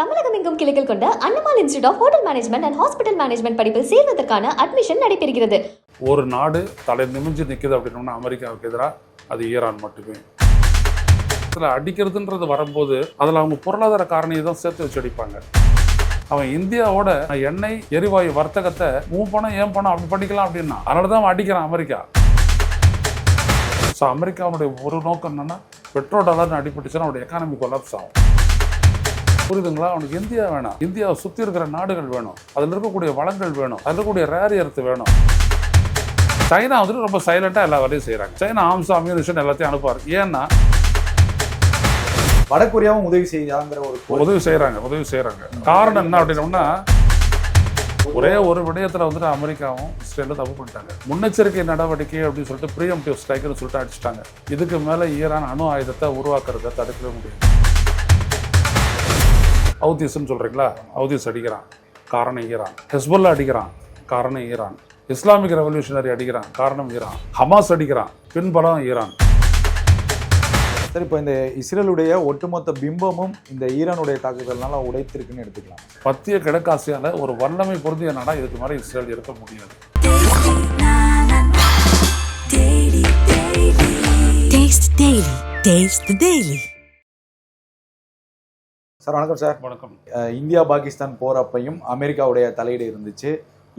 தமிழகம் எங்கும் கிளைகள் கொண்ட அன்னமால் institute of hotel management and hospital management படிப்பில் சேர்வதற்கான அட்மிஷன் நடைபெறுகிறது. ஒரு நாடு தலை நிமிஞ்சு நிற்குது அப்படின்னோம்னா அமெரிக்காவுக்கு எதிராக அது ஈரான் மட்டுமே. இதில் அடிக்கிறதுன்றது வரும்போது அதில் அவங்க பொருளாதார காரணியை தான் சேர்த்து வச்சு அடிப்பாங்க. அவன் இந்தியாவோட எண்ணெய் எரிவாயு வர்த்தகத்தை மூவ் பணம் ஏன் பணம் அப்படி பண்ணிக்கலாம் அப்படின்னா அதனால தான் அவன் அடிக்கிறான் அமெரிக்கா. ஸோ அமெரிக்காவுடைய ஒரு நோக்கம் என்னென்னா பெட்ரோல் டாலர்னு அடிபட்டுச்சுன்னா அவனுடைய எக்கானமி கொலாப்ஸ் ஆகும். புரியுதுங்களா? அவனுக்கு இந்தியா வேணாம். இந்தியாவை சுற்றி இருக்கிற நாடுகள் வேணும். அதில் இருக்கக்கூடிய வளங்கள் வேணும். அதில் இருக்கக்கூடிய ரேர் எர்த்து வேணும். சைனா வந்துட்டு ரொம்ப சைலண்டாக எல்லா வேலையும் செய்கிறாங்க சைனா ஆம்ஸ் அம்யூனிஷன் எல்லாத்தையும் அனுப்புவார். ஏன்னா வடகொரியாவும் உதவி செய்யாங்கிற ஒரு. உதவி செய்கிறாங்க உதவி செய்கிறாங்க காரணம் என்ன அப்படின்னோம்னா ஒரே ஒரு விடயத்தில் வந்துட்டு அமெரிக்காவும் இஸ்ரேலும் தப்பு பண்ணிட்டாங்க. முன்னெச்சரிக்கை நடவடிக்கை அப்படின்னு சொல்லிட்டு ப்ரீஎம்டிவ் ஸ்ட்ரைக்குன்னு சொல்லிட்டு அடிச்சிட்டாங்க. இதுக்கு மேலே ஈரான் அணு ஆயுதத்தை உருவாக்குறத தடுக்கவே முடியாது ஹவுதீஸ்ன்னு சொல்கிறீங்களா ஹவுதீஸ் அடிக்கிறான் காரணம் ஈரான். ஹெஸ்புல்லா அடிக்கிறான் காரணம் ஈரான். இஸ்லாமிக் ரெவல்யூஷனரி அடிக்கிறான் காரணம் ஈரான். ஹமாஸ் அடிக்கிறான் பின்பலம் ஈரான். சரி இப்போ இந்த இஸ்ரேலுடைய ஒட்டுமொத்த பிம்பமும் இந்த ஈரானுடைய தாக்குதல்னால உடைத்திருக்குன்னு எடுத்துக்கலாம். மத்திய கிழக்காசியால ஒரு வல்லமை பொருந்திய நாடா இதுக்கு மேலே இஸ்ரேல் இருக்க முடியாது. Taste the Daily. Taste the Daily. Sir வணக்கம் சார். வணக்கம். இந்தியா பாகிஸ்தான் போர் அப்பையும் அமெரிக்காவுடைய தலையீடு இருந்துச்சு.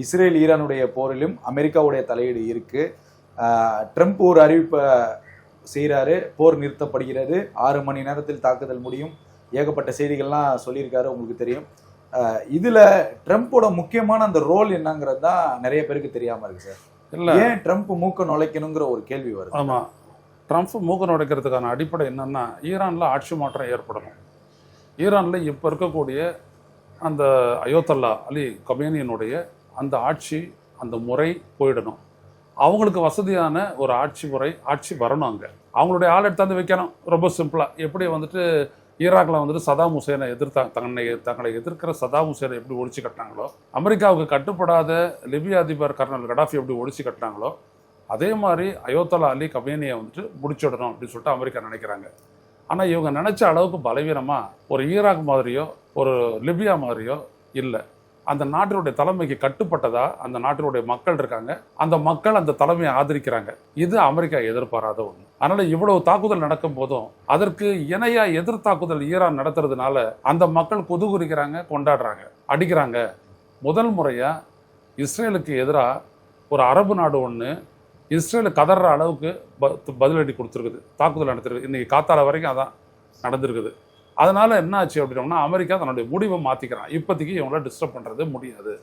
இஸ்ரேல் ஈரானுடைய போரிலும் அமெரிக்காவுடைய தலையீடு இருக்கு. ட்ரம்ப் ஒரு அறிவிப்பை செய்கிறாரு போர் நிறுத்தப்படுகிறது. ஆறு மணி நேரத்தில் தாக்குதல் முடியும். ஏகப்பட்ட செய்திகள்லாம் சொல்லியிருக்காரு உங்களுக்கு தெரியும். இதுல ட்ரம்ப்போட முக்கியமான அந்த ரோல் என்னங்கிறது தான் நிறைய பேருக்கு தெரியாம இருக்கு சார். இல்லை. ஏன் ட்ரம்ப் மூக்க நுழைக்கணுங்கிற ஒரு கேள்வி வருது? ஆமாம் ட்ரம்ப் மூக்க நுடைக்கிறதுக்கான அடிப்படை என்னன்னா ஈரானில் ஆட்சி மாற்றம் ஏற்படணும். ஈரானில் இப்போ இருக்கக்கூடிய அந்த அயோத்தல்லா அலி கமேனியனுடைய அந்த ஆட்சி அந்த முறை போயிடணும். அவங்களுக்கு வசதியான ஒரு ஆட்சி முறை ஆட்சி வரணும் அங்கே. அவங்களுடைய ஆள் எடுத்தாந்து வைக்கணும். ரொம்ப சிம்பிளாக எப்படி வந்துட்டு ஈராக்கில் வந்துட்டு சதாம் ஹுசேனை எதிர்த்தா தன்னை தங்களை எதிர்க்கிற சதாம் ஹுசேனை எப்படி ஒழிச்சு கட்டினாங்களோ அமெரிக்காவுக்கு கட்டுப்படாத லிபிய அதிபர் கர்னல் கடாஃபி எப்படி ஒழிச்சு கட்டினாங்களோ அதே மாதிரி அயோத்தலா அலி கமேனியை வந்துட்டு முடிச்சிடணும் அப்படின்னு சொல்லிட்டு அமெரிக்கா நினைக்கிறாங்க. ஆனால் இவங்க நினச்ச அளவுக்கு பலவீனமாக ஒரு ஈராக் மாதிரியோ ஒரு லிபியா மாதிரியோ இல்லை. அந்த நாட்டினுடைய தலைமைக்கு கட்டுப்பட்டதா அந்த நாட்டினுடைய மக்கள் இருக்காங்க. அந்த மக்கள் அந்த தலைமையை ஆதரிக்கிறாங்க. இது அமெரிக்கா எதிர்பாராத ஒன்று அதனால இவ்வளவு தாக்குதல் நடக்கும் போதும் அதற்கு இணையா எதிர் தாக்குதல் ஈரான் நடத்துறதுனால அந்த மக்கள் கொதுகுறிக்கிறாங்க கொண்டாடுறாங்க அடிக்கிறாங்க. முதல் முறையா இஸ்ரேலுக்கு எதிராக ஒரு அரபு நாடு ஒன்று இஸ்ரேலு கதற அளவுக்கு பதிலடி கொடுத்துருக்குது. தாக்குதல் நடத்திருக்கு. இன்னைக்கு காத்தால வரைக்கும் அதான் நடந்திருக்குது. அதனால என்ன ஆச்சு அப்படின்னோம்னா அமெரிக்கா தன்னுடைய முடிவை மாற்றிக்கிறான் இப்போதைக்கு இவங்கள டிஸ்டர்ப் பண்ணுறது முடியாது.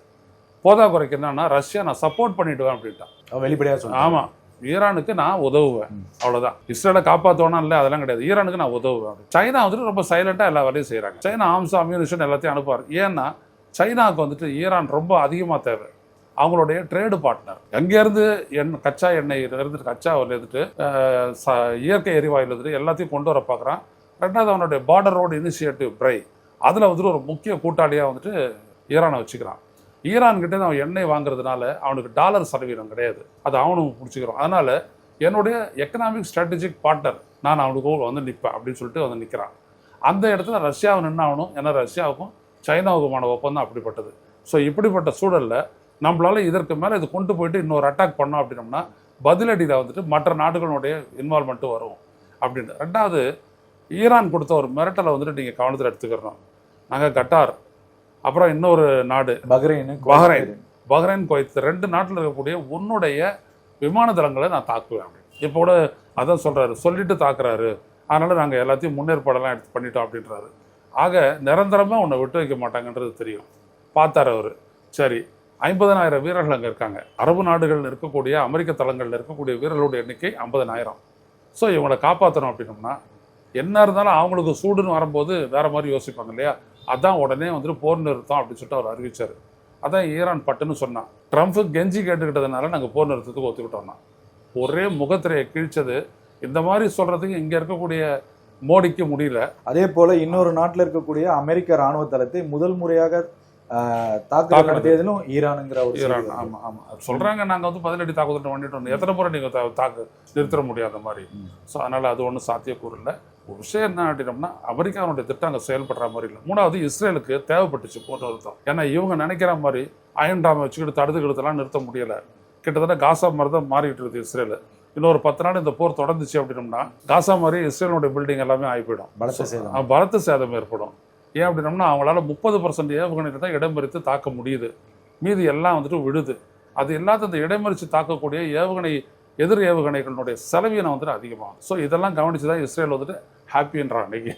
போதா குறைக்கு என்னன்னா ரஷ்யா நான் சப்போர்ட் பண்ணிடுவேன் அப்படின்ட்டான். அவன் வெளிப்படையா சொன்னான் ஆமாம் ஈரானுக்கு நான் உதவுவேன். அவ்வளோதான் இஸ்ரேலை காப்பாற்றுவோனா இல்லை அதெல்லாம் கிடையாது. ஈரானுக்கு நான் உதவுவேன் சைனா வந்துட்டு ரொம்ப சைலண்டாக எல்லா வேலையும் செய்கிறாங்க சைனா ஆம்ஸ் அம்யூனிஷன் எல்லாத்தையும் அனுப்புவார். ஏன்னா சைனாவுக்கு வந்துட்டு ஈரான் ரொம்ப அதிகமாக தேவை. அவங்களுடைய ட்ரேடு பார்ட்னர் எங்கேருந்து எண் கச்சா எண்ணெய் இருந்து கச்சாவில் இருந்துட்டு ச- இயற்கை எரிவாயில் இருந்துட்டு எல்லாத்தையும் கொண்டு வர பார்க்குறான். ரெண்டாவது அவனுடைய பார்டர் ரோடு இனிஷியேட்டிவ் பிரை அதில் வந்துட்டு ஒரு முக்கிய கூட்டாளியாக வந்துட்டு ஈரானை வச்சுக்கிறான். ஈரான் கிட்ட அவன் எண்ணெய் வாங்குறதுனால அவனுக்கு டாலர் சதவீதம் கிடையாது. அது அவனும் பிடிச்சிக்கிறோம் அதனால் என்னுடைய எக்கனாமிக் ஸ்ட்ராட்டஜிக் பார்ட்னர் நான் அவனுக்கு வந்து நிற்பேன் அப்படின்னு சொல்லிட்டு வந்து நிற்கிறான் அந்த இடத்துல ரஷ்யாவை நின்று ஆகணும் ஏன்னா ரஷ்யாவுக்கும் சைனாவுக்குமான ஒப்பந்தம் அப்படிப்பட்டது. ஸோ இப்படிப்பட்ட சூழலில் நம்மளால இதற்கு மேலே இது கொண்டு போயிட்டு இன்னொரு அட்டாக் பண்ணோம் அப்படின்னோம்னா பதிலடியில் வந்துட்டு மற்ற நாடுகளுடைய இன்வால்மெண்ட்டும் வரும் அப்படின்னு ரெண்டாவது ஈரான் கொடுத்த ஒரு மிரட்டலை வந்துட்டு நீங்கள் கவனத்தில் எடுத்துக்கிறோம் நாங்கள் கட்டார் அப்புறம் இன்னொரு நாடு பஹ்ரைன் பஹ்ரைன். பஹ்ரைன். குவைத் ரெண்டு நாட்டில் இருக்கக்கூடிய உன்னுடைய விமான தளங்களை நான் தாக்குவேன் அப்படின்னு இப்போ கூட அதான் சொல்றாரு சொல்லிட்டு தாக்குறாரு. அதனால நாங்கள் எல்லாத்தையும் முன்னேற்பாடெல்லாம் எடுத்து பண்ணிட்டோம் அப்படின்றாரு. ஆக நிரந்தரமாக உன்னை விட்டு வைக்க மாட்டாங்கன்றது தெரியும். பார்த்தாரு அவர். சரி ஐம்பதனாயிரம் வீரர்கள் அங்கே இருக்காங்க. அரபு நாடுகளில் இருக்கக்கூடிய அமெரிக்க தளங்களில் இருக்கக்கூடிய வீரர்களுடைய எண்ணிக்கை ஐம்பதனாயிரம். ஸோ இவங்களை காப்பாற்றணும் அப்படின்னோம்னா என்ன இருந்தாலும் அவங்களுக்கு சூடுன்னு வரும்போது வேறு மாதிரி யோசிப்பாங்க இல்லையா? அதான் உடனே வந்துட்டு போர் நிறுத்தம் அப்படின்னு சொல்லிட்டு அவர் அறிவித்தார் அதான் ஈரான் பட்டுன்னு சொன்னான். ட்ரம்ப் கெஞ்சி கேட்டுக்கிட்டதுனால நாங்கள் போர் நிறுத்தத்துக்கு ஒத்துக்கிட்டோம்னா. ஒரே முகத்திரையை கிழிச்சது இந்த மாதிரி சொல்கிறதுக்கு இங்கே இருக்கக்கூடிய மோடிக்கு முடியல. அதே போல இன்னொரு நாட்டில் இருக்கக்கூடிய அமெரிக்க ராணுவ தளத்தை முதல் முறையாக தாக்குதல். நடத்தியதிலும் ஈரானுங்கிற ஒரு ஈரான் வருது. ஆமாம் ஆமாம் சொல்கிறாங்க நாங்கள் வந்து பதிலடி தாக்குதல் பண்ணிட்டோம் எத்தனை முறை நீங்கள் தாக்கு நிறுத்த முடியாத மாதிரி. ஸோ அதனால் அது ஒன்றும் சாத்தியக்கூறு இல்லை ஒரு விஷயம் என்ன அப்படின்னம்னா அமெரிக்காவுடைய திட்டம் அங்கே செயல்படுற மாதிரி இல்லை. மூணாவது இஸ்ரேலுக்கு தேவைப்பட்டுச்சு போன்ற அர்த்தம் ஏன்னா இவங்க நினைக்கிற மாதிரி அயன் டாமை வச்சுக்கிட்டு தடுத்துக்கிட்டதெல்லாம் நிறுத்த முடியல. கிட்டத்தட்ட காசா மாதிரி தான் மாறிட்டு இருக்குது இஸ்ரேல். இன்னொரு பத்து நாள் இந்த போர் தொடர்ந்துச்சு அப்படின்னம்னா காசா மாதிரி இஸ்ரேலுடைய பில்டிங் எல்லாமே ஆகி போயிடும். பலத்த சேதம். பலத்த சேதம் ஏற்படும். ஏன் அப்படின்னம்னா அவங்களால முப்பது பர்சன்ட் ஏவுகணையில் தான் இடமறித்து தாக்க முடியுது. மீதி எல்லாம் வந்துட்டு விழுது. அது எல்லாத்தையும் இந்த இடமறித்து தாக்கக்கூடிய ஏவுகணை எதிர் ஏவுகணைகளுடைய செலவீனம் வந்துட்டு அதிகமாகும் ஸோ இதெல்லாம் கவனித்து தான் இஸ்ரேல் வந்துட்டு ஹாப்பின்றான் அன்னைக்கு.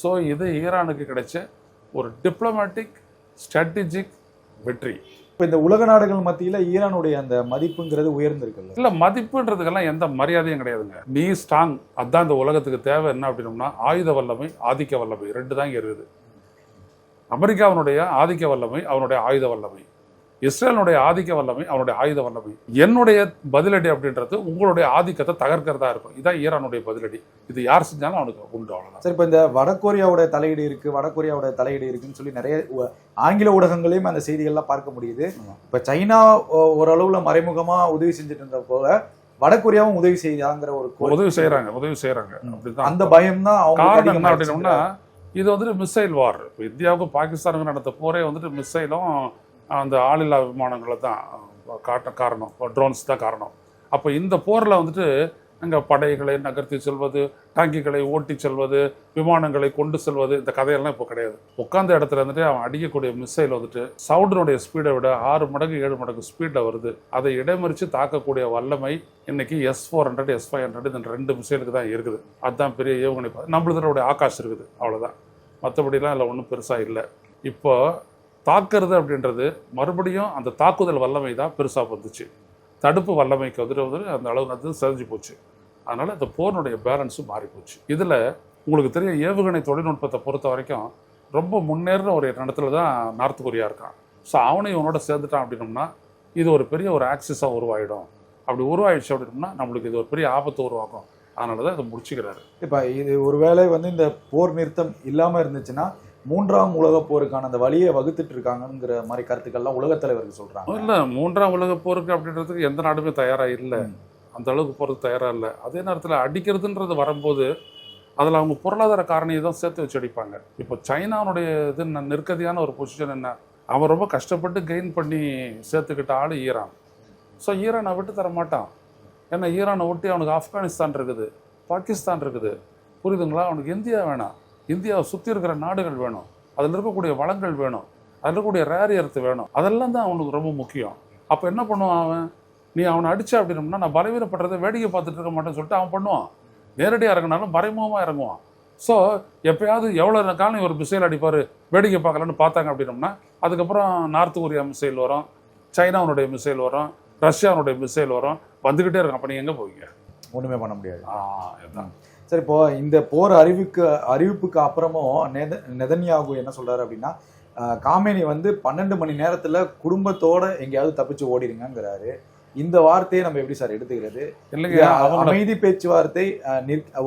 ஸோ இது ஈரானுக்கு கிடைச்ச ஒரு டிப்ளமேட்டிக் ஸ்ட்ராட்டஜிக் வெற்றி. இப்போ இந்த உலக நாடுகள் மத்தியில ஈரானுடைய அந்த மதிப்புங்கிறது உயர்ந்திருக்குல்ல. இல்ல மதிப்புன்றதுக்கெல்லாம் எந்த மரியாதையும் கிடையாதுங்க. நீ ஸ்ட்ராங் அதான் இந்த உலகத்துக்கு தேவை. என்ன அப்படின்னம்னா ஆயுத வல்லமை ஆதிக்க வல்லமை ரெண்டு தான் இங்க இருக்குது. அமெரிக்காவினுடைய ஆதிக்க வல்லமை அவனுடைய ஆயுத வல்லமை. இஸ்ரேலுடைய ஆதிக்க வல்லமை அவனுடைய ஆயுத வல்லமை. என்னுடைய பதிலடி அப்படின்றது உங்களுடைய ஆதிக்கத்தை தகர்க்கிறதா இருக்கும். இதான் ஈரானுடைய பதிலடி. இது யார் செஞ்சாலும் அவனுக்கு உண்டு அவ்வளவுதான். சரி இப்போ இந்த வடகொரியாவோட தலையீடு இருக்கு வடகொரியாவோட தலையீடு இருக்குன்னு சொல்லி நிறைய ஆங்கில ஊடகங்களையும் அந்த செய்திகள்லாம் பார்க்க முடியுது. இப்போ சைனா ஓரளவுல மறைமுகமா உதவி செஞ்சுட்டு இருந்த போல வடகொரியாவும் உதவி செய்யாங்கிற ஒரு. உதவி செய்யறாங்க உதவி செய்யறாங்க அந்த பயம் தான் அவங்க அப்படின்னோம்னா இது வந்துட்டு மிசைல் வார் இப்போ இந்தியாவுக்கும் பாகிஸ்தானுக்கும் நடந்த போரே வந்துட்டு மிசைலும் அந்த ஆளில்லா விமானங்களை தான் காட்ட காரணம் ட்ரோன்ஸ் தான் காரணம். அப்போ இந்த போரில் வந்துட்டு அங்கே படைகளை நகர்த்தி செல்வது டாங்கிகளை ஓட்டி செல்வது விமானங்களை கொண்டு செல்வது இந்த கதையெல்லாம் இப்போ கிடையாது. உட்காந்த இடத்துல இருந்துட்டு அவன் அடிக்கக்கூடிய மிசைல் வந்துட்டு சவுண்டனுடைய ஸ்பீடை விட ஆறு மடங்கு ஏழு மடங்கு ஸ்பீடில் வருது. அதை இடைமறித்து தாக்கக்கூடிய வல்லமை இன்னைக்கு S four hundred S five hundred இந்த ரெண்டு மிசைலுக்கு தான் இருக்குது. அதுதான் பெரிய ஏவுகணை நம்மளுடைய ஆகாஷ் இருக்குது அவ்வளோதான் மற்றபடிலாம் இல்லை ஒன்றும் பெருசாக இல்லை. இப்போ தாக்குறது அப்படின்றது மறுபடியும் அந்த தாக்குதல் வல்லமை தான் பெருசாக வந்துச்சு. தடுப்பு வல்லமைக்கு வந்துட்டு வந்து அந்த அளவு வந்து செஞ்சு போச்சு. அதனால் இந்த போரினுடைய பேலன்ஸும் மாறி போச்சு இதில் உங்களுக்கு தெரியும் ஏவுகணை தொழில்நுட்பத்தை பொறுத்த வரைக்கும் ரொம்ப முன்னேறின ஒரு இடத்துல தான் நார்த் கொரியா இருக்கான். ஸோ அவனையும் இவனோட சேர்ந்துட்டான் அப்படின்னோம்னா இது ஒரு பெரிய ஒரு ஆக்சிஸாக உருவாயிடும். அப்படி உருவாயிடுச்சு அப்படின்னோம்னா நம்மளுக்கு இது ஒரு பெரிய ஆபத்து உருவாக்கும். அதனால தான் இதை முடிச்சுக்கிறாரு. இப்ப இது ஒருவேளை வந்து இந்த போர் நிறுத்தம் இல்லாம இருந்துச்சுன்னா மூன்றாம் உலக போருக்கான அந்த வழியை வகுத்துட்டு இருக்காங்கங்கிற மாதிரி கருத்துக்கள்லாம் உலக தலைவர்கள் சொல்றாங்க. இல்லை மூன்றாம் உலக போருக்கு அப்படின்றதுக்கு எந்த நாடுமே தயாராக இல்லை. அந்த அளவுக்கு போகிறது தயாராக இல்லை. அதே நேரத்தில் அடிக்கிறதுன்றது வரும்போது அதில் அவங்க பொருளாதார காரணியை தான் சேர்த்து வச்சு அடிப்பாங்க. இப்போ சைனாவுடைய இது நெருக்கதியான ஒரு பொசிஷன் என்ன? அவன் ரொம்ப கஷ்டப்பட்டு கெயின் பண்ணி சேர்த்துக்கிட்ட ஆள் ஈரான். ஸோ ஈரானை விட்டு தர மாட்டான். ஏன்னா ஈரானை ஒட்டி அவனுக்கு ஆப்கானிஸ்தான் இருக்குது பாகிஸ்தான் இருக்குது. புரியுதுங்களா? அவனுக்கு இந்தியா வேணாம். இந்தியாவை சுற்றி இருக்கிற நாடுகள் வேணும். அதில் இருக்கக்கூடிய வளங்கள் வேணும். அதில் இருக்கக்கூடிய ரேர் எர்த் வேணும். அதெல்லாம் தான் அவனுக்கு ரொம்ப முக்கியம். அப்போ என்ன பண்ணுவான் அவன்? நீ அவனை அடிச்ச அப்படின்னம்னா நான் பலவீனப்படுறதை வேடிக்கை பார்த்துட்டு இருக்க மாட்டேன்னு சொல்லிட்டு அவன் பண்ணுவான். நேரடியாக இறங்கினாலும் மறைமுகமாக இறங்குவான். ஸோ எப்பயாவது எவ்வளோ காலம் ஒரு மிசைல் அடிப்பார் வேடிக்கை பார்க்கலான்னு பார்த்தாங்க அப்படின்னம்னா அதுக்கப்புறம் நார்த் கொரியா மிசைல் வரும் சைனாவுடைய மிசைல் வரும் ரஷ்யாவுடைய மிசைல் வரும் வந்துக்கிட்டே இருக்கும். அப்போ நீங்கள் எங்கே போவீங்க? ஒண்ணுமே பண்ண முடியாது. சரி இப்போ இந்த போர் அறிவிக்கு அறிவிப்புக்கு அப்புறமும் நெத நெதன்யாகு என்ன சொல்றாரு அப்படின்னா காமேனி வந்து பன்னெண்டு மணி நேரத்துல குடும்பத்தோட எங்கேயாவது தப்பிச்சு ஓடிடுங்கிறாரு இந்த வார்த்தையை நம்ம எப்படி சார் எடுத்துக்கிறது? இல்லைங்க அமைதி பேச்சுவார்த்தை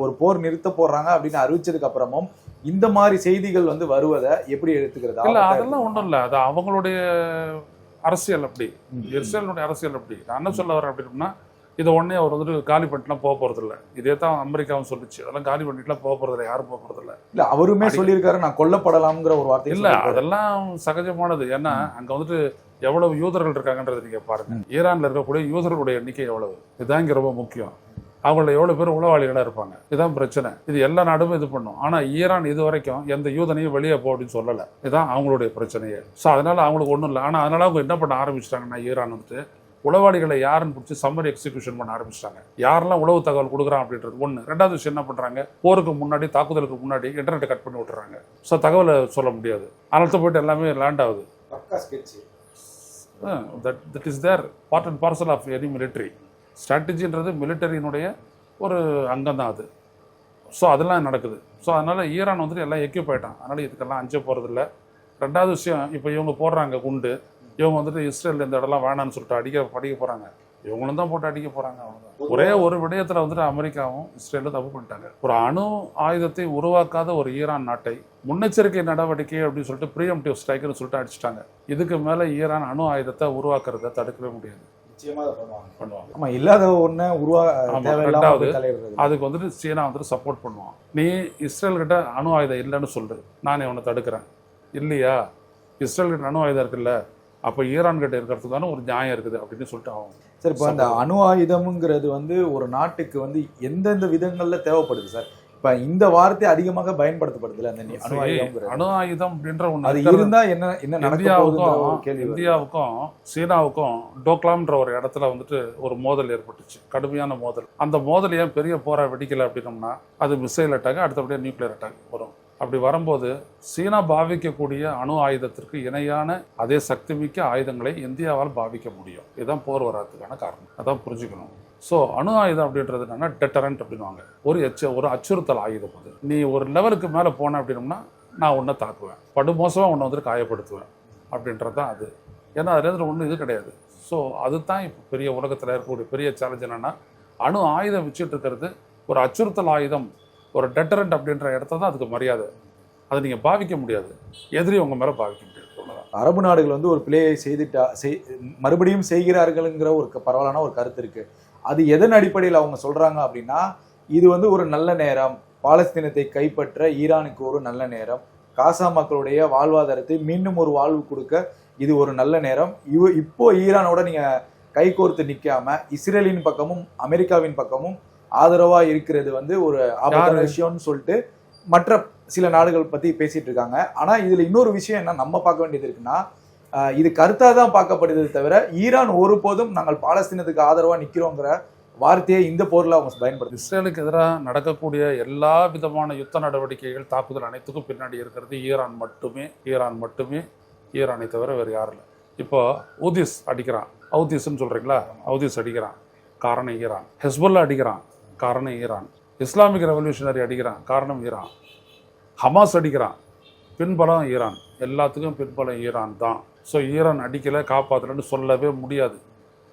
ஒரு போர் நிறுத்த போடுறாங்க அப்படின்னு அறிவிச்சதுக்கு அப்புறமும் இந்த மாதிரி செய்திகள் வந்து வருவதை எப்படி எடுத்துக்கிறது? இல்ல அதெல்லாம்? ஒண்ணும் இல்ல. அது அவங்களுடைய அரசியல் அப்படி. இஸ்ரேலுடைய அரசியல் அப்படி. நான் என்ன சொல்ல வரேன் அப்படின்னா இதை உடனே அவர் வந்துட்டு காலி பண்ணிட்டுலாம் போக போறது இல்ல. இதே தான் அமெரிக்காவும் சொல்லுச்சு. அதெல்லாம் காலி பண்ணிட்டுலாம் போக போறது இல்ல யாரும் போக போறது இல்ல. இல்ல அவருமே சொல்லியிருக்காரு நான் கொல்லப்படலாம்ங்கிற ஒரு வார்த்தை இல்ல அதெல்லாம் சகஜமானது. ஏன்னா அங்க வந்துட்டு எவ்வளவு யூதர்கள் இருக்காங்கன்றது நீங்க பாருங்க. ஈரான்ல இருக்கக்கூடிய யூதர்களுடைய எண்ணிக்கை எவ்வளவு? இதுதான் இங்க ரொம்ப முக்கியம். அவங்கள எவ்வளவு பேர் உளவாளிகளா இருப்பாங்க. இதுதான் பிரச்சனை. இது எல்லா நாடுமே இது பண்ணும். ஆனா ஈரான் இது வரைக்கும் எந்த யூதனையும் வெளியே போ அப்படின்னு சொல்லல. இதுதான் அவங்களுடைய பிரச்சனையே. ஸோ அதனால அவங்களுக்கு ஒன்றும் இல்லை. ஆனா அதனால அவங்க என்ன பண்ண ஆரம்பிச்சிட்டாங்கன்னா ஈரான் வந்துட்டு உளவாளிகளை யாருன்னு பிடிச்சி சம்மரி எக்ஸிகியூஷன் பண்ண ஆரம்பிச்சிட்டாங்க. யாரெல்லாம் உளவு தகவல் கொடுக்குறான் அப்படின்றது ஒன்று ரெண்டாவது விஷயம் என்ன பண்ணுறாங்க போருக்கு முன்னாடி தாக்குதலுக்கு முன்னாடி இன்டர்நெட்டை கட் பண்ணி விட்டுறாங்க. ஸோ தகவலை சொல்ல முடியாது. அதனால போயிட்டு எல்லாமே லேண்ட் ஆகுது. பக்கா sketch. That that is their part and parcel of any military ஸ்ட்ராட்டஜின்றது மிலிட்டரியினுடைய ஒரு அங்கம் தான் அது. ஸோ அதெல்லாம் நடக்குது. ஸோ அதனால் ஈரான் வந்துட்டு எல்லாம் எக்யூப் ஆயிட்டான். அதனால் இதுக்கெல்லாம் அஞ்ச போகிறதில்ல ரெண்டாவது விஷயம் இப்போ இவங்க போடுறாங்க குண்டு. இவங்க வந்துட்டு இஸ்ரேல் இந்த இடம்லாம் வேணாம்னு சொல்லிட்டு அடிக்க படிக்க போகிறாங்க இவங்களும் தான் போட்டு அடிக்க போகிறாங்க அவ்வளோதான் ஒரே ஒரு விடயத்தில் வந்துட்டு அமெரிக்காவும் இஸ்ரேலும் தப்பு பண்ணிட்டாங்க. ஒரு அணு ஆயுதத்தை உருவாக்காத ஒரு ஈரான் நாட்டை முன்னெச்சரிக்கை நடவடிக்கை அப்படின்னு சொல்லிட்டு ப்ரீஎம்டிவ் ஸ்ட்ரைக்குன்னு சொல்லிட்டு அடிச்சிட்டாங்க. இதுக்கு மேலே ஈரான் அணு ஆயுதத்தை உருவாக்குறத தடுக்கவே முடியாது. நிச்சயமா அதை பண்ணுவாங்க. பண்ணுவாங்க. ஆமா இல்லாத உருவா தேவையில்லாம ரெண்டாவது, அதுக்கு வந்துட்டு சீனா வந்துட்டு சப்போர்ட் பண்ணுவான். நீ இஸ்ரேல் கிட்ட அணு ஆயுதம் இல்லைன்னு சொல்லு. நான் இவனை தடுக்கிறேன். இல்லையா? இஸ்ரேல் கிட்ட அணு ஆயுதம் இருக்குல்ல. அப்போ ஈரான் கிட்ட இருக்கிறதுக்கான ஒரு நியாயம் இருக்குது அப்படின்னு சொல்லிட்டு ஆகும். சார் இப்போ அந்த அணு ஆயுதம்ங்கிறது வந்து ஒரு நாட்டுக்கு வந்து எந்தெந்த விதங்கள்ல தேவைப்படுது சார்? இப்ப இந்த வார்த்தை அதிகமாக பயன்படுத்தப்படுதுல அந்த அணு ஆயுதம்ங்கிறது. அணு ஆயுதம் அப்படின்ற ஒன்று அது இருந்தா என்ன என்ன வருது. இந்தியாவுக்கும் சீனாவுக்கும் டோக்லாம்ன்ற ஒரு இடத்துல வந்துட்டு ஒரு மோதல் ஏற்பட்டுச்சு. கடுமையான மோதல். அந்த மோதல் ஏன் பெரிய போரா வெடிக்கல அப்படின்னம்னா அது மிசைல் அட்டாக் அடுத்தபடியாக நியூக்ளியர் அட்டாக் வரும். அப்படி வரும்போது சீனா பாவிக்கக்கூடிய அணு ஆயுதத்திற்கு இணையான அதே சக்திமிக்க ஆயுதங்களை இந்தியாவால் பாவிக்க முடியும். இதுதான் போர் வராதுக்கான காரணம். அதான் புரிஞ்சுக்கணும். ஸோ அணு ஆயுதம் அப்படின்றது என்னன்னா டெட்டரண்ட் அப்படின்வாங்க ஒரு எச்ச ஒரு அச்சுறுத்தல் ஆயுதம் அது. நீ ஒரு லெவலுக்கு மேலே போன அப்படின்னம்னா நான் உன்னை தாக்குவேன். படுமோசமாக உன்னை வந்துட்டு காயப்படுத்துவேன். அப்படின்றது தான் அது. ஏன்னா அதுலேருந்து ஒன்றும் இது கிடையாது. ஸோ அதுதான் இப்போ பெரிய உலகத்தில் இருக்கக்கூடிய பெரிய சேலஞ்ச் என்னென்னா அணு ஆயுதம் வச்சுட்டு இருக்கிறது ஒரு அச்சுறுத்தல் ஆயுதம் ஒரு டெட்டரண்ட் அப்படின்ற இடத்த தான் அதுக்கு மரியாதை. அதை நீங்கள் பாவிக்க முடியாது. எதிரி உங்கள் மேலே பாவிக்க முடியாது. அரபு நாடுகள் வந்து ஒரு பிளேயை செய்துட்டா செய் மறுபடியும் செய்கிறார்கள்ங்கிற ஒரு க- பரவலான ஒரு கருத்து இருக்குது அது எதன் அடிப்படையில் அவங்க சொல்கிறாங்க அப்படின்னா இது வந்து ஒரு நல்ல நேரம். பாலஸ்தீனத்தை கைப்பற்ற ஈரானுக்கு ஒரு நல்ல நேரம். காசா மக்களுடைய வாழ்வாதாரத்தை மீண்டும் ஒரு வாழ்வு கொடுக்க இது ஒரு நல்ல நேரம். இவ இப்போ ஈரானோட நீங்கள் கைகோர்த்து நிற்காம இஸ்ரேலின் பக்கமும் அமெரிக்காவின் பக்கமும் ஆதரவா இருக்கிறது வந்து ஒரு ஆபத்தான? விஷயம்னு சொல்லிட்டு மற்ற சில நாடுகள் பத்தி பேசிட்டு இருக்காங்க. ஆனா இதுல இன்னொரு விஷயம் என்ன? நம்ம பார்க்க வேண்டியது இருக்குன்னா இது கருத்தா தான் பார்க்கப்படுதே தவிர ஈரான் ஒருபோதும் நாங்கள் பாலஸ்தீனத்துக்கு ஆதரவா நிக்கிறோங்கிற வார்த்தையை இந்த போர்ல அவங்க பயன்படுத்து இஸ்ரேலுக்கு எதிராக நடக்கக்கூடிய எல்லா விதமான யுத்த நடவடிக்கைகள் தாக்குதல் அனைத்துக்கும் பின்னாடி இருக்கிறது ஈரான் மட்டுமே ஈரான் மட்டுமே ஈரானை தவிர வேறு யாரும் இல்லை. இப்போ ஊதிஸ் அடிக்கிறான். ஹவுதிஸ்ன்னு சொல்கிறீங்களா ஹவுதிஸ் அடிக்கிறான். காரணம் ஈரான். ஹெஸ்புல்லா அடிக்கிறான். காரணம் ஈரான். இஸ்லாமிக் ரெவல்யூஷனரி அடிக்கிறான் காரணம் ஈரான். ஹமாஸ் அடிக்கிறான் பின்பலம் ஈரான். எல்லாத்துக்கும் பின்பலம் ஈரான் தான். ஸோ ஈரான் அடிக்கலை காப்பாற்றலன்னு சொல்லவே முடியாது.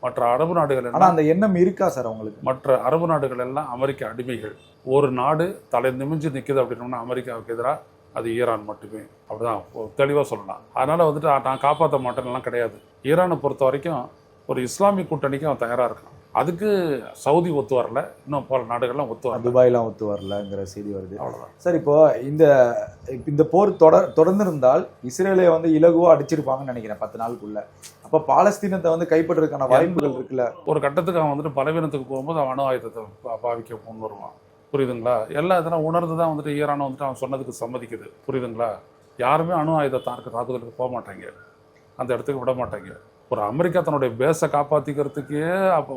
மற்ற அரபு நாடுகள் ஆனா எல்லாம் அந்த எண்ணம் இருக்கா சார் அவங்களுக்கு? மற்ற அரபு நாடுகள் எல்லாம் அமெரிக்க அடிமைகள். ஒரு நாடு தலை நிமிஞ்சு நிற்குது அப்படின்னோம்னா அமெரிக்காவுக்கு எதிராக அது ஈரான் மட்டுமே. அப்படிதான் தெளிவாக சொல்லலாம். அதனால வந்துட்டு "ஆ, நான் காப்பாற்ற மாட்டேன்லாம் கிடையாது. ஈரானை பொறுத்த வரைக்கும் ஒரு இஸ்லாமிக் கூட்டணிக்கு அவன் தயாராக இருக்கான். அதுக்கு சவுதி ஒத்து வரல இன்னும் பல நாடுகள்லாம் ஒத்து வரல. துபாய்லாம் ஒத்து வரலங்கிற செய்தி வருது. அவ்வளோதான் சார் இப்போ இந்த இந்த போர் தொடர் தொடர்ந்திருந்தால் இஸ்ரேலை வந்து இலகுவா அடிச்சிருப்பாங்கன்னு நினைக்கிறேன் பத்து நாளுக்குள்ள. அப்ப பாலஸ்தீனத்தை வந்து கைப்பற்றுறதுக்கான வாய்ப்புகள் இருக்குல்ல? ஒரு கட்டத்துக்கு அவன் வந்துட்டு பலவீனத்துக்கு போகும்போது அவன் அணு ஆயுதத்தை பாவிக்க முன் வருவான். புரியுதுங்களா? எல்லா இதெல்லாம் உணர்ந்து தான் வந்துட்டு ஈரானை வந்துட்டு அவன் சொன்னதுக்கு சம்மதிக்குது. புரியுதுங்களா? யாருமே அணு ஆயுத தாக்கு தாக்குதலுக்கு போக மாட்டாங்க. அந்த இடத்துக்கு விட மாட்டாங்க. ஒரு அமெரிக்கா தன்னுடைய பேஸை காப்பாற்றிக்கிறதுக்கே அப்போ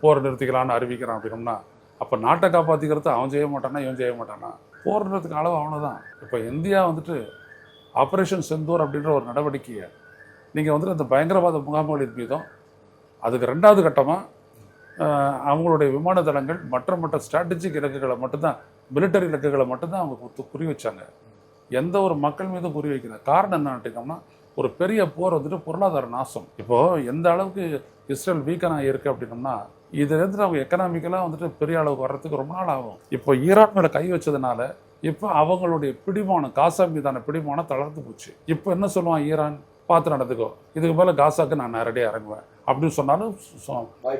போர் நிறுத்திக்கலாம்னு அறிவிக்கிறான் அப்படின்னா அப்போ நாட்டை காப்பாற்றிக்கிறது அவன் செய்ய மாட்டானா இவன் செய்ய மாட்டானா? போர்ன்றதுக்கு அளவு அவ்வளோதான் இப்போ இந்தியா வந்துட்டு ஆப்ரேஷன் செந்தூர் அப்படின்ற ஒரு நடவடிக்கையை நீங்கள் வந்துட்டு அந்த பயங்கரவாத முகாம்களின் மீதும் அதுக்கு ரெண்டாவது கட்டமாக அவங்களுடைய விமான தளங்கள் மற்ற மற்ற ஸ்ட்ராட்டஜிக் இலக்குகளை மட்டும்தான் மிலிட்டரி இலக்குகளை மட்டும்தான் அவங்க குறி- குறி வச்சாங்க. எந்த ஒரு மக்கள் மீதும் குறி வைக்கல. காரணம் என்னன்னு அப்படின்னோம்னா ஒரு பெரிய போர் வந்துட்டு பொருளாதார நாசம். இப்போ எந்த அளவுக்கு இஸ்ரேல் வீக்கனாக இருக்குது அப்படின்னோம்னா இதுலேருந்து அவங்க எக்கனாமிக்கலாக வந்துட்டு பெரிய அளவுக்கு வர்றதுக்கு ரொம்ப நாள் ஆகும். இப்போ ஈரான் மேலே கை வச்சதுனால இப்போ அவங்களுடைய பிடிமானம் காசா மீதான பிடிமானம் தளர்ந்து போச்சு. இப்போ என்ன சொல்லுவான் ஈரான்? பார்த்து நடந்துக்கோ. இதுக்கு மேலே காசாக்கு நான் நேரடியாக இறங்குவேன். அப்படின்னு சொன்னாலும்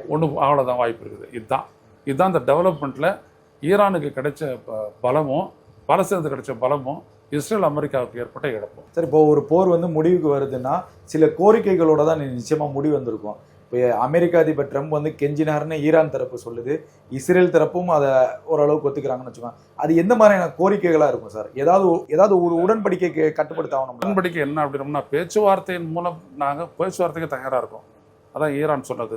ஒன்று அவ்வளோதான் வாய்ப்பு இருக்குது. இதுதான். இதுதான் இந்த டெவலப்மெண்ட்டில் ஈரானுக்கு கிடைச்ச ப- பலமும் பாலஸ்தீனத்துக்கு கிடைச்ச பலமும் இஸ்ரேல் அமெரிக்காவுக்கு ஏற்பட்ட இழப்பும் சரி இப்போ ஒரு போர் வந்து முடிவுக்கு வருதுன்னா சில கோரிக்கைகளோட தான் நிச்சயமாக முடிவு வந்திருக்கும். இப்போ அமெரிக்க அதிபர் ட்ரம்ப் வந்து கெஞ்சினார்னு ஈரான் தரப்பு சொல்லுது. இஸ்ரேல் தரப்பும் அதை ஓரளவுக்கு ஒத்துக்கிறாங்கன்னு வச்சுக்கோங்க. அது எந்த மாதிரியான கோரிக்கைகளா இருக்கும் சார்? ஏதாவது ஏதாவது ஒரு உடன்படிக்கைக்கு கட்டுப்படுத்த ஆகணும் உடன்படிக்கை என்ன அப்படின்னம்னா பேச்சுவார்த்தையின் மூலம் நாங்கள் பேச்சுவார்த்தைக்கு தயாராக இருக்கோம். அதான் ஈரான் சொன்னது.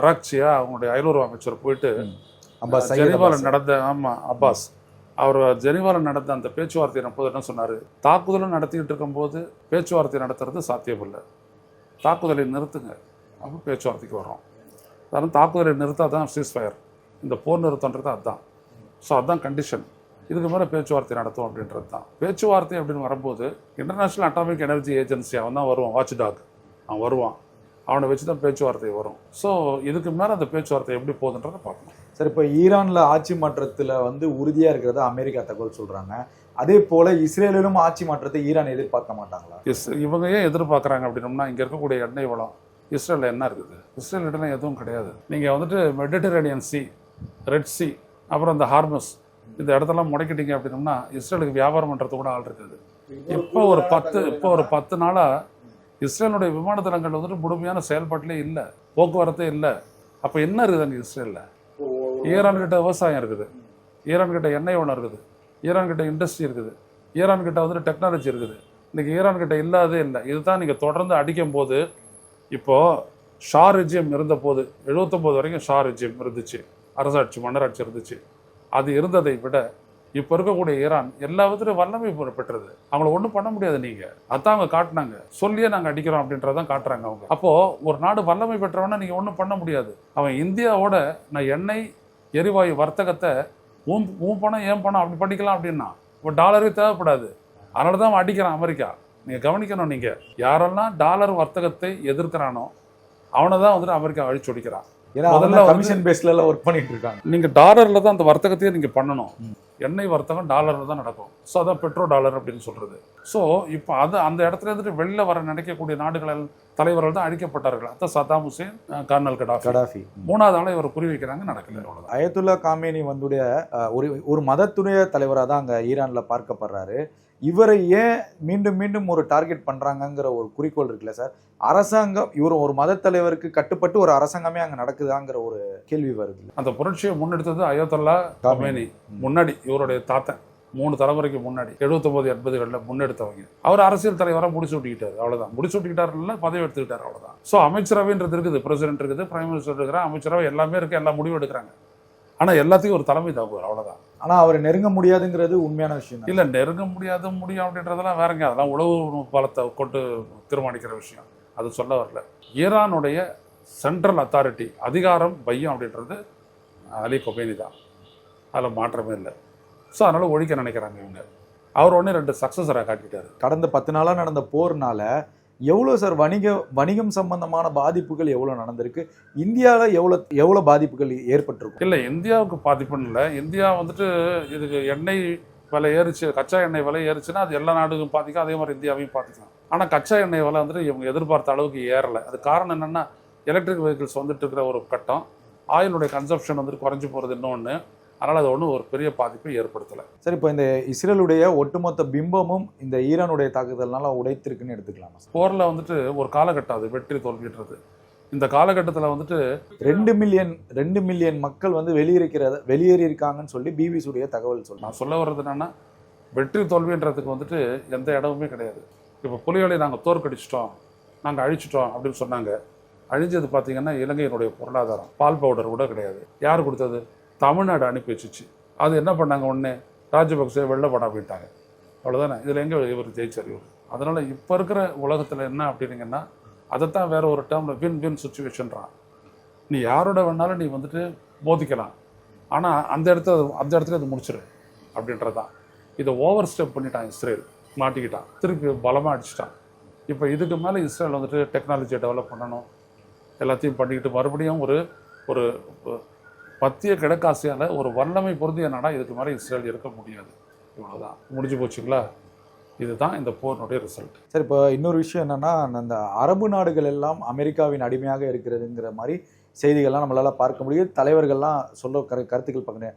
அராக்சியா அவங்களுடைய அயலுறவு அமைச்சர் போயிட்டு அப்பாஸ். நடந்த ஆமா அப்பாஸ். அவர் ஜெனிவால நடந்த அந்த பேச்சுவார்த்தை போது என்ன சொன்னாரு? தாக்குதலும் நடத்திக்கிட்டு இருக்கும்போது பேச்சுவார்த்தை நடத்துறது சாத்தியமில்லை. தாக்குதலை நிறுத்துங்க. அப்போ பேச்சுவார்த்தைக்கு வர்றோம். அதனால தாக்குதலை நிறுத்தா தான் ஃபயர் இந்த போர் நிறுத்தன்றது அதுதான் ஸோ அதுதான் கண்டிஷன் இதுக்கு மேலே பேச்சுவார்த்தை நடத்தும் அப்படின்றது தான். பேச்சுவார்த்தை அப்படின்னு வரும்போது இன்டர்நேஷ்னல் அட்டாமிக் எனர்ஜி ஏஜென்சி அவன் தான் வருவான் வாட்ச் டாக் அவன் வருவான். அவனை வச்சு தான் பேச்சுவார்த்தை வரும். ஸோ இதுக்கு மேலே அந்த பேச்சுவார்த்தை எப்படி போகுதுன்றதை பார்க்கணும். சார் இப்போ ஈரான்ல ஆட்சி மாற்றத்துல வந்து உறுதியா இருக்கிறத அமெரிக்கா தகவல் சொல்றாங்க. அதே போல இஸ்ரேலிலும் ஆட்சி மாற்றத்தை ஈரான் எதிர்பார்க்க மாட்டாங்களா? இஸ் இவங்க ஏன் எதிர்பார்க்குறாங்க அப்படின்னம்னா இங்கே இருக்கக்கூடிய எண்ணெய் வளம். இஸ்ரேலில் என்ன இருக்குது? இஸ்ரேலிட்டலாம் எதுவும் கிடையாது. நீங்கள் வந்துட்டு மெடிட்டரேனியன் சி ரெட் சி அப்புறம் இந்த ஹார்மஸ் இந்த இடத்தெல்லாம் முடக்கிட்டீங்க அப்படின்னோம்னா இஸ்ரேலுக்கு வியாபாரம் பண்ணுறது கூட ஆள் இருக்குது. இப்போ ஒரு பத்து இப்போ ஒரு பத்து நாளாக இஸ்ரேலுடைய விமான தளங்கள் வந்துட்டு முழுமையான செயல்பாட்டிலே இல்லை போக்குவரத்தே இல்லை. அப்போ என்ன இருக்குது அங்கே இஸ்ரேலில்? ஈரான் கிட்ட விவசாயம் இருக்குது. ஈரான் கிட்ட எண்ணெய் ஒன்று இருக்குது. ஈரான் கிட்ட இண்டஸ்ட்ரி இருக்குது. ஈரான் கிட்ட வந்துட்டு டெக்னாலஜி இருக்குது. இன்னைக்கு ஈரான் கிட்ட இல்லாதே இல்லை. இதுதான் நீங்கள் தொடர்ந்து அடிக்கும் போது இப்போ ஷா ரெஜியம் இருந்தபோது எழுபத்தொம்போது வரைக்கும் ஷா ரிஜியம் இருந்துச்சு. அரசாட்சி மன்னராட்சி இருந்துச்சு. அது இருந்ததை விட இப்போ இருக்கக்கூடிய ஈரான் எல்லா விதத்திலும் வல்லமை பெற்றது. அவங்கள ஒன்றும் பண்ண முடியாது நீங்கள் அதான் அவங்க காட்டினாங்க. சொல்லியே நாங்கள் அடிக்கிறோம் அப்படின்றதான் காட்டுறாங்க அவங்க. அப்போது ஒரு நாடு வல்லமை பெற்றவனா நீங்கள் ஒன்றும் பண்ண முடியாது. அவன் இந்தியாவோட நான் எண்ணெய் எரிவாயு வர்த்தகத்தை உன் உன் பணம் ஏன் பணம் அப்படி பண்ணிக்கலாம் அப்படின்னா இப்போ டாலரே தேவைப்படாது. அதனால தான் அவன் அடிக்கிறான் அமெரிக்கா. நீங்கள் கவனிக்கணும் நீங்கள் யாரெல்லாம் டாலர் வர்த்தகத்தை எதிர்க்கிறானோ அவனை தான் வந்துட்டு அமெரிக்கா அழிச்சு ஒடிக்கிறான். ஏன்னா முதல்ல கமிஷன் பேஸ்ல எல்லாம் ஒர்க் பண்ணிட்டு இருக்காங்க. நீங்கள் டாலரில் தான் அந்த வர்த்தகத்தையே நீங்கள் பண்ணணும். எண்ணெய் வர்த்தகம் டாலரில் தான் நடக்கும். ஸோ அதான் பெட்ரோ டாலர் அப்படின்னு சொல்கிறது ஸோ இப்போ அது அந்த இடத்துல இருந்துட்டு வெளில வர நினைக்கக்கூடிய நாடுகள் தலைவர்கள் தான் அழிக்கப்பட்டார்கள். அதான் Saddam Hussein colonel Gaddafi. Gaddafi. மூணாவது ஆளை இவர் குறி வைக்கிறாங்க நடக்கல. அயத்துல்லா காமேனி வந்துடைய ஒரு ஒரு மதத்துடைய தலைவராக தான் அங்கே ஈரானில் பார்க்கப்படுறாரு. இவரை ஏன் மீண்டும் மீண்டும் ஒரு டார்கெட் பண்றாங்கங்கிற ஒரு குறிக்கோள் இருக்குல்ல சார்? அரசாங்கம் இவர் ஒரு மத தலைவருக்கு கட்டுப்பட்டு ஒரு அரசாங்கமே அங்கே நடக்குதாங்கிற ஒரு கேள்வி வருது. அந்த புரட்சியை முன்னெடுத்தது அயோத்தல்லா கமேனி. முன்னாடி இவருடைய தாத்தன் மூணு தலைமுறைக்கு முன்னாடி எழுபத்தொம்பது எண்பதுகளில் முன்னெடுத்தவங்க. அவர் அரசியல் தலைவராக முடிச்சு விட்டுக்கிட்டாரு அவ்வளோதான் முடிச்சு விட்டுக்கிட்டாருல பதவி எடுத்துக்கிட்டாரு அவ்வளோதான் ஸோ அமைச்சரவைன்றது இருக்குது பிரசிடென்ட் இருக்குது பிரைம் மினிஸ்டர் இருக்கிறார் அமைச்சரவை எல்லாமே இருக்குது எல்லா முடிவும் எடுக்கிறாங்க. ஆனால் எல்லாத்துக்கும் ஒரு தலைமை தாக்குவார் அவ்வளோதான் ஆனா அவரை நெருங்க முடியாதுங்கிறது உண்மையான விஷயம் இல்லை நெருங்க முடியாது முடியும் அப்படின்றதெல்லாம் வேறங்க. அதெல்லாம் உளவு பலத்தை கொண்டு தீர்மானிக்கிற விஷயம். அது சொல்ல வரல. ஈரானுடைய சென்ட்ரல் அத்தாரிட்டி அதிகாரம் பையம் அப்படின்றது அலி கொபேனி தான். அதில் மாற்றமே இல்லை. ஸோ அதனால் ஒழிக்க நினைக்கிறாங்க இவங்க. அவர் ஒன்று ரெண்டு சக்ஸஸராக காட்டிட்டாரு. கடந்த பத்து நாளா நடந்த போர்னால எவ்வளோ சார் வணிக வணிகம் சம்பந்தமான பாதிப்புகள் எவ்வளோ நடந்திருக்கு? இந்தியாவில் எவ்வளோ எவ்வளோ பாதிப்புகள் ஏற்பட்டிருக்கு இல்லை இந்தியாவுக்கு பாதிப்புன்னு இல்லை. இந்தியா வந்துட்டு இதுக்கு எண்ணெய் விலை ஏறிச்சு கச்சா எண்ணெய் விலை ஏறிச்சுன்னா அது எல்லா நாடுகளும் பாதிக்கும். அதே மாதிரி இந்தியாவையும் பாதிக்கும். ஆனால் கச்சா எண்ணெய் விலை வந்துட்டு இவங்க எதிர்பார்த்த அளவுக்கு ஏறலை. அது காரணம் என்னென்னா எலக்ட்ரிக் வெஹிக்கிள்ஸ் வந்துட்டு இருக்கிற ஒரு கட்டம். ஆயிலுடைய கன்சப்ஷன் வந்துட்டு குறைஞ்சி போகிறது இன்னொன்று அதனால் அது ஒன்றும் ஒரு பெரிய பாதிப்பை ஏற்படுத்தலை. சார் இப்போ இந்த இஸ்ரேலுடைய ஒட்டுமொத்த பிம்பமும் இந்த ஈரானுடைய தாக்குதல்னால உடைத்திருக்குன்னு எடுத்துக்கலாமா போரில் வந்துட்டு ஒரு காலகட்டம் அது வெற்றி தோல்வின்றது. இந்த காலகட்டத்தில் வந்துட்டு ரெண்டு மில்லியன் ரெண்டு மில்லியன் மக்கள் வந்து வெளியிருக்கிறத வெளியேறி இருக்காங்கன்னு சொல்லி பிபிசியுடைய தகவல் சொல்றாங்க. நான் சொல்ல வர்றது என்னன்னா வெற்றி தோல்வின்றதுக்கு வந்துட்டு எந்த இடமுமே கிடையாது. இப்போ புலிகளை நாங்கள் தோற்கடிச்சிட்டோம் நாங்கள் அழிச்சிட்டோம் அப்படின்னு சொன்னாங்க. அழிஞ்சது பார்த்தீங்கன்னா இலங்கையினுடைய பொருளாதாரம். பால் பவுடர் கூட கிடையாது. யார் கொடுத்தது? தமிழ்நாடு அனுப்பி வச்சுச்சு. அது என்ன பண்ணாங்க உடனே? ராஜபக்சே வெளில படம் அப்படின்ட்டாங்க அவ்வளோதானே இதில் எங்கே இவர் ஜெயிச்சார் இவர்? அதனால் இப்போ இருக்கிற உலகத்தில் என்ன அப்படின்னீங்கன்னா அதைத்தான் வேற ஒரு டேர்மில் வின் வின் சுச்சுவேஷன்றான் நீ யாரோட வேணாலும் நீ வந்துட்டு மோதிக்கலாம் ஆனால் அந்த இடத்த அந்த இடத்துல அது முடிச்சிரு அப்படின்றது தான் இதை ஓவர் ஸ்டெப் பண்ணிட்டான் இஸ்ரேல். மாட்டிக்கிட்டான். திருப்பி பலமாக அடிச்சிட்டான். இப்போ இதுக்கு மேலே இஸ்ரேல் வந்துட்டு டெக்னாலஜியை டெவலப் பண்ணணும். எல்லாத்தையும் பண்ணிக்கிட்டு மறுபடியும் ஒரு ஒரு மத்திய கிழக்காசியால ஒரு வல்லமை பொருந்திய நாடாக இதுக்கு மேலே இஸ்ரேல் இருக்க முடியாது. இவ்வளோதான் முடிஞ்சு போச்சுங்களா? இதுதான் இந்த போரினுடைய ரிசல்ட் சார் இப்போ இன்னொரு விஷயம் என்னன்னா அந்த அரபு நாடுகள் எல்லாம் அமெரிக்காவின் அடிமையாக இருக்கிறதுங்கிற மாதிரி செய்திகள்லாம் நம்மளால் பார்க்க முடியுது. தலைவர்கள்லாம் சொல்ல கரு கருத்துக்கள் பார்க்குறேன்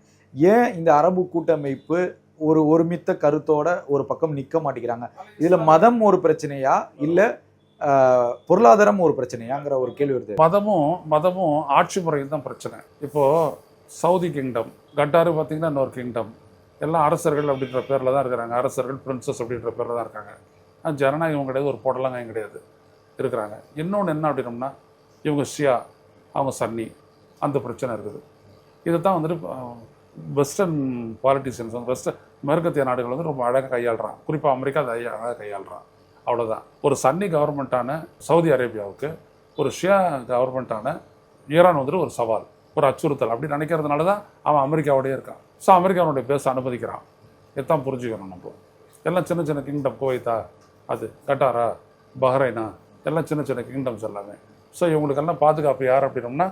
ஏன் இந்த அரபு கூட்டமைப்பு ஒரு ஒருமித்த கருத்தோட ஒரு பக்கம் நிற்க மாட்டேங்கிறாங்க? இதில் மதம் ஒரு பிரச்சனையா? இல்லை பொருளாதாரம் ஒரு பிரச்சனையாங்கிற ஒரு கேள்வி வருது. மதமும் மதமும் ஆட்சி முறையும் தான் பிரச்சனை. இப்போ சவுதி கிங்டம் கட்டாரு பார்த்தீங்கன்னா இன்னொரு கிங்டம். எல்லாம் அரசர்கள் அப்படின்ற பேரில் தான் இருக்கிறாங்க. அரசர்கள் பிரின்சஸ் அப்படின்ற பேரில் தான் இருக்காங்க. ஆனால் ஜனநாயகம் கிடையாது ஒரு பொடலங்காயம் கிடையாது. இருக்கிறாங்க. இன்னொன்று என்ன அப்படின்னம்னா இவங்க ஷியா அவங்க சன்னி அந்த பிரச்சனை இருக்குது. இதை தான் வந்துட்டு வெஸ்டர்ன் பாலிட்டிஷியன்ஸ் வந்து வெஸ்டர்ன் மேற்கத்திய நாடுகள் வந்து ரொம்ப அழகாக கையாளுறான். குறிப்பாக அமெரிக்கா அதை அழகாக கையாளுறான். அவ்வளோதான் ஒரு சன்னி கவர்மெண்ட்டான சவுதி அரேபியாவுக்கு ஒரு ஷியா கவர்மெண்ட்டான ஈரான் வந்துட்டு ஒரு சவால் ஒரு அச்சுறுத்தல். அப்படி நினைக்கிறதுனால தான் அவன் அமெரிக்காவோடய இருக்கான். ஸோ அமெரிக்காவுடைய பேச அனுமதிக்கிறான். இதான் புரிஞ்சுக்கணும் நம்ம. எல்லாம் சின்ன சின்ன கிங்டம் குவைத்தா அது கட்டாரா பஹ்ரைனா எல்லாம் சின்ன சின்ன கிங்டம்ஸ் எல்லாமே. ஸோ இவங்களுக்கெல்லாம் பாதுகாப்பு யார் அப்படின்னோம்னா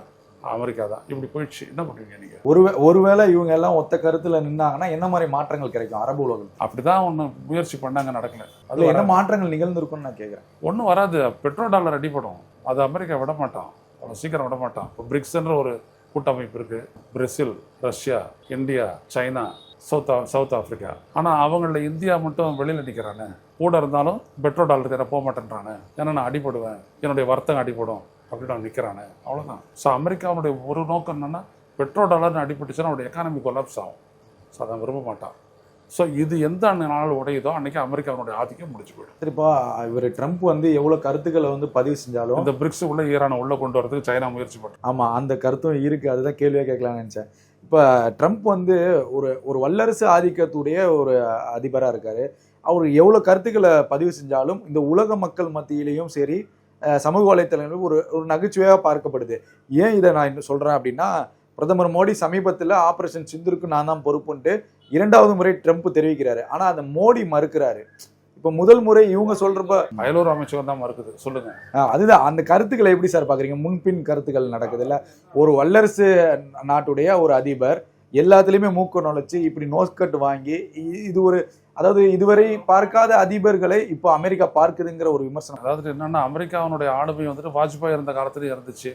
அமெரிக்கா தான் இப்படி போயிடுச்சு. என்ன பண்ணுவீங்க நீங்கள் ஒரு ஒருவேளை இவங்க எல்லாம் ஒத்த கருத்துல நின்னாங்கன்னா என்ன மாதிரி மாற்றங்கள் கிடைக்கும் அரபு உலகத்தில் அப்படிதான் ஒன்று முயற்சி பண்ணாங்க நடக்கல. அதுல அது என்ன மாற்றங்கள் நிகழ்ந்திருக்கும்னு நான் கேட்குறேன் ஒன்றும் வராது. பெட்ரோல் டாலர் அடிப்படும் அது அமெரிக்கா விட மாட்டான். அவ்வளோ சீக்கிரம் விட மாட்டான். இப்போ பிரிக்ஸ்ன்ற ஒரு கூட்டமைப்பு இருக்கு. Brazil Russia India China south south Africa. ஆனால் அவங்களில் இந்தியா மட்டும் வெளியில் நிற்கிறானே கூட இருந்தாலும் பெட்ரோல் டாலர் தர போக மாட்டேன்றானே. ஏன்னா நான் அடிபடுவேன். என்னுடைய வர்த்தகம் அடிபடும். அப்படின்னு அவன் நிற்கிறானே அவ்வளோதான் ஸோ அமெரிக்காவுடைய ஒரு நோக்கம் என்னன்னா பெட்ரோல் டாலர்னு அடிபட்டுச்சுன்னா அவனுடைய எக்கானமி கொலாப்ஸ் ஆகும். ஸோ அதை விரும்ப மாட்டான். ஸோ இது எந்த நாள் உடையுதோ அன்னைக்கு அமெரிக்காவுடைய ஆதிக்கம் முடிச்சு போயிடும். சரி இப்போ இவர் ட்ரம்ப் வந்து எவ்வளவு கருத்துக்களை வந்து பதிவு செஞ்சாலும் இந்த பிரிக்ஸ் உள்ள ஈரானை உள்ள கொண்டு வரதுக்கு சைனா முயற்சி பண்ணுறது ஆமா அந்த கருத்தும் இருக்கு. அதுதான் கேள்வியா கேட்கலாம்னு நினைச்சேன். இப்ப ட்ரம்ப் வந்து ஒரு ஒரு வல்லரசு ஆதிக்கத்துடைய ஒரு அதிபரா இருக்காரு. அவர் எவ்வளவு கருத்துக்களை பதிவு செஞ்சாலும் இந்த உலக மக்கள் மத்தியிலையும் சரி சமூக வலைத்தளங்களும் ஒரு ஒரு நகைச்சுவையாக பார்க்கப்படுது. ஏன் இதை நான் இன்னும் சொல்றேன் அப்படின்னா பிரதமர் மோடி சமீபத்தில் ஆபரேஷன் சிந்துருக்கு நான் தான் பொறுப்புன்ட்டு இரண்டாவது முறை ட்ரம்ப் தெரிவிக்கிறாரு. ஆனா அதை மோடி மறுக்கிறாரு. இப்ப முதல் முறை இவங்க சொல்றப்ப அயலூர் அமைச்சகம் தான் மறுக்குது. சொல்லுங்க. அதுதான். அந்த கருத்துக்களை எப்படி சார் பாக்குறீங்க? முன்பின் கருத்துக்கள் நடக்குது இல்ல ஒரு வல்லரசு நாட்டுடைய ஒரு அதிபர் எல்லாத்துலேயுமே மூக்க நுழைச்சி இப்படி நோஸ்கட் வாங்கி இது ஒரு அதாவது இதுவரை பார்க்காத அதிபர்களை இப்போ அமெரிக்கா பார்க்குதுங்கிற ஒரு விமர்சனம். அதாவது என்னென்னா அமெரிக்காவினுடைய ஆளுமை வந்துட்டு வாஜ்பாய் இருந்த காலத்துலேயும் இருந்துச்சு.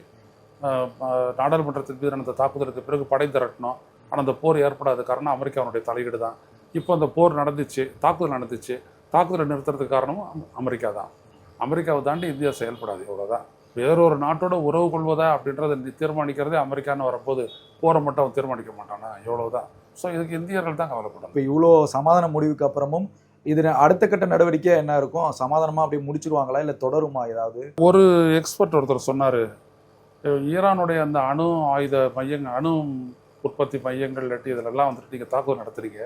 நாடாளுமன்றத்தின் மீது நடந்த தாக்குதலுக்கு பிறகு படை திரட்டணும். ஆனால் அந்த போர் ஏற்படாத காரணம் அமெரிக்காவுடைய தலையீடு தான். இப்போ அந்த போர் நடந்துச்சு தாக்குதல் நடந்துச்சு. தாக்குதலை நிறுத்துறதுக்கு காரணமும் அம்- அமெரிக்கா தான். அமெரிக்காவை தாண்டி இந்தியா செயல்படாது இவ்வளோதான் வேறொரு நாட்டோட உறவு கொள்வதா அப்படின்றத தீர்மானிக்கிறதே அமெரிக்கான்னு வரும்போது போரை மட்டும் அவன் தீர்மானிக்க மாட்டானா? இவ்வளவுதான் ஸோ இதுக்கு இந்தியர்கள் தான் கவலைப்படணும் இப்போ இவ்வளோ சமாதான முடிவுக்கு அப்புறமும் இது அடுத்த கட்ட நடவடிக்கை என்ன இருக்கும்? சமாதானமா அப்படியே முடிச்சிருவாங்களா? இல்லை தொடருமா ஏதாவது? ஒரு எக்ஸ்பர்ட் ஒருத்தர் சொன்னார். ஈரானுடைய அந்த அணு ஆயுத மையங்கள் அணு உற்பத்தி மையங்கள் இல்லாட்டி இதிலெல்லாம் வந்துட்டு நீங்கள் தாக்குதல் நடத்துறீங்க.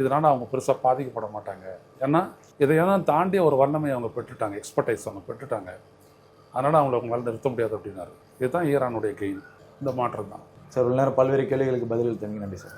இதனால் அவங்க பெருசாக பாதிக்கப்பட மாட்டாங்க. ஏன்னா இதையெல்லாம் தாண்டி ஒரு வல்லமை அவங்க பெற்றுட்டாங்க. எக்ஸ்பர்டைஸ் அவங்க பெற்றுட்டாங்க. அதனால் அவங்கள அவங்களால நிறுத்த முடியாது அப்படின்னாரு. இதுதான் ஈரானுடைய கெயின் இந்த மாற்றம் தான். சார் உள்ள நேரம் பல்வேறு கேள்விகளுக்கு பதிலளித்தீங்க நன்றி சார்.